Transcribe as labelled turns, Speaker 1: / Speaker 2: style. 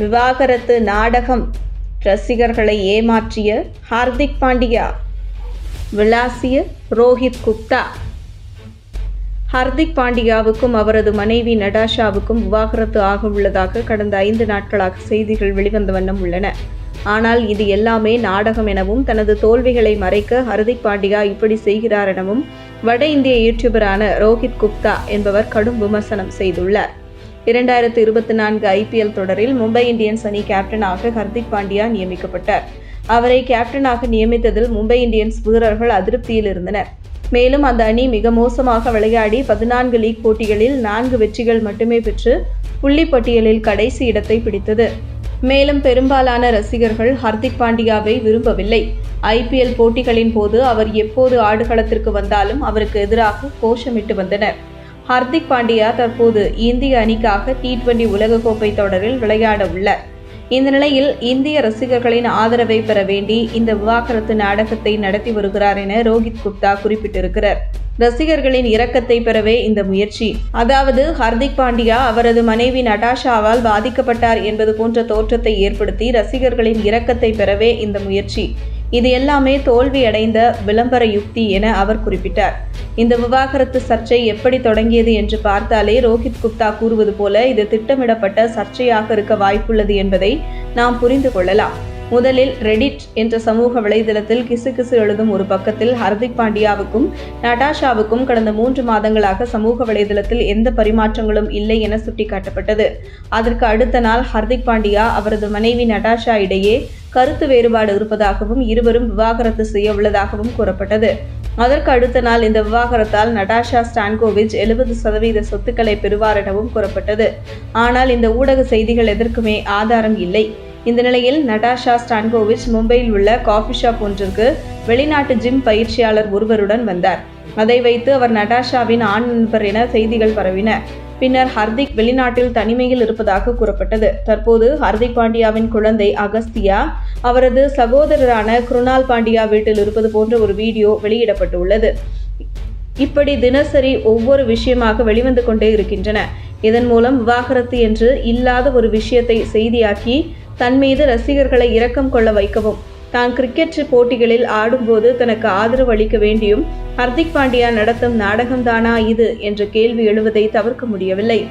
Speaker 1: விவாகரத்து நாடகம் ரசிகர்களை ஏமாற்றிய ஹார்திக் பாண்டியா விளாசிய ரோஹித் குப்தா. ஹர்திக் பாண்டியாவுக்கும் அவரது மனைவி நடாஷாவுக்கும் விவாகரத்து ஆக உள்ளதாக கடந்த ஐந்து நாட்களாக செய்திகள் வெளிவந்த வண்ணம் உள்ளன. ஆனால் இது எல்லாமே நாடகம் எனவும் தனது தோல்விகளை மறைக்க ஹர்திக் பாண்டியா இப்படி செய்கிறார் எனவும் வட இந்திய யூடியூபரான ரோஹித் குப்தா என்பவர் கடும் விமர்சனம் செய்துள்ளார். இரண்டாயிரத்து இருபத்தி நான்கு ஐபிஎல் தொடரில் மும்பை இந்தியன்ஸ் அணி கேப்டனாக ஹர்திக் பாண்டியா நியமிக்கப்பட்டார். அவரை கேப்டனாக நியமித்ததில் மும்பை இந்தியன்ஸ் வீரர்கள் அதிருப்தியில் இருந்தனர். மேலும் அந்த அணி மிக மோசமாக விளையாடி பதினான்கு லீக் போட்டிகளில் நான்கு வெற்றிகள் மட்டுமே பெற்று புள்ளிப்பட்டியலில் கடைசி இடத்தை பிடித்தது. மேலும் பெரும்பாலான ரசிகர்கள் ஹர்திக் பாண்டியாவை விரும்பவில்லை. ஐபிஎல் போட்டிகளின் போது அவர் எப்போது ஆடுகளத்திற்கு வந்தாலும் அவருக்கு எதிராக கோஷமிட்டு வந்தனர். ஹர்திக் பாண்டியா தற்போது இந்திய அணிக்காக டி டுவெண்டி உலகக்கோப்பை தொடரில் விளையாட உள்ளார். இந்த நிலையில் இந்திய ரசிகர்களின் ஆதரவை பெற வேண்டி இந்த விவாகரத்து நாடகத்தை நடத்தி வருகிறார் என ரோஹித் குப்தா குறிப்பிட்டிருக்கிறார். ரசிகர்களின் இரக்கத்தை பெறவே இந்த முயற்சி. அதாவது ஹர்திக் பாண்டியா அவரது மனைவி நடாஷாவால் பாதிக்கப்பட்டார் என்பது போன்ற தோற்றத்தை ஏற்படுத்தி ரசிகர்களின் இரக்கத்தை பெறவே இந்த முயற்சி. இது எல்லாமே தோல்வியடைந்த விளம்பர யுக்தி என அவர் குறிப்பிட்டார். இந்த விவாகரத்து சர்ச்சை எப்படி தொடங்கியது என்று பார்த்தாலே ரோஹித் குப்தா கூறுவது போல இது திட்டமிடப்பட்ட சர்ச்சையாக இருக்க வாய்ப்புள்ளது என்பதை நாம் புரிந்து கொள்ளலாம். முதலில் ரெடிட் என்ற சமூக வலைதளத்தில் கிசுகிசு எழுதும் ஒரு பக்கத்தில் ஹர்திக் பாண்டியாவுக்கும் நடாஷாவுக்கும் கடந்த மூன்று மாதங்களாக சமூக வலைதளத்தில் எந்த பரிமாற்றங்களும் இல்லை என சுட்டிக்காட்டப்பட்டது. அதற்கு அடுத்த நாள் ஹர்திக் பாண்டியா அவரது மனைவி நடாஷா இடையே கருத்து வேறுபாடு இருப்பதாகவும் இருவரும் விவாகரத்து செய்ய உள்ளதாகவும் கூறப்பட்டது. அதற்கு அடுத்த நாள் இந்த விவாகரத்தால் நடாஷா ஸ்டான்கோவிச் எழுபது சதவீத சொத்துக்களை பெறுவார் எனவும் கூறப்பட்டது. ஆனால் இந்த ஊடக செய்திகள் எதற்குமே ஆதாரம் இல்லை. இந்த நிலையில் நடாஷா ஸ்டான்கோவிச் மும்பையில் உள்ள காஃபி ஷாப் ஒன்றிற்கு வெளிநாட்டு ஜிம் பயிற்சியாளர் ஒருவருடன் வந்தார். அதை வைத்து அவர் நடாஷாவின் ஆண் நண்பர் என செய்திகள் பரவின. பின்னர் ஹர்திக் வெளிநாட்டில் தனிமையில் இருப்பதாக கூறப்பட்டது. தற்போது ஹர்திக் பாண்டியாவின் குழந்தை அகஸ்தியா அவரது சகோதரரான குருணால் பாண்டியா வீட்டில் இருப்பது போன்ற ஒரு வீடியோ வெளியிடப்பட்டுள்ளது. இப்படி தினசரி ஒவ்வொரு விஷயமாக வெளிவந்து கொண்டே இருக்கின்றன. இதன் மூலம் விவாகரத்து என்று இல்லாத ஒரு விஷயத்தை செய்தியாக்கி தன் மீது ரசிகர்களை இரக்கம் கொள்ள வைக்கவும் தான் கிரிக்கெட் போட்டிகளில் ஆடும்போது தனக்கு ஆதரவு அளிக்க வேண்டியும் ஹர்திக் பாண்டியா நடத்தும் நாடகம்தானா இது? என்ற கேள்வி எழுவதை தவிர்க்க முடியவில்லை.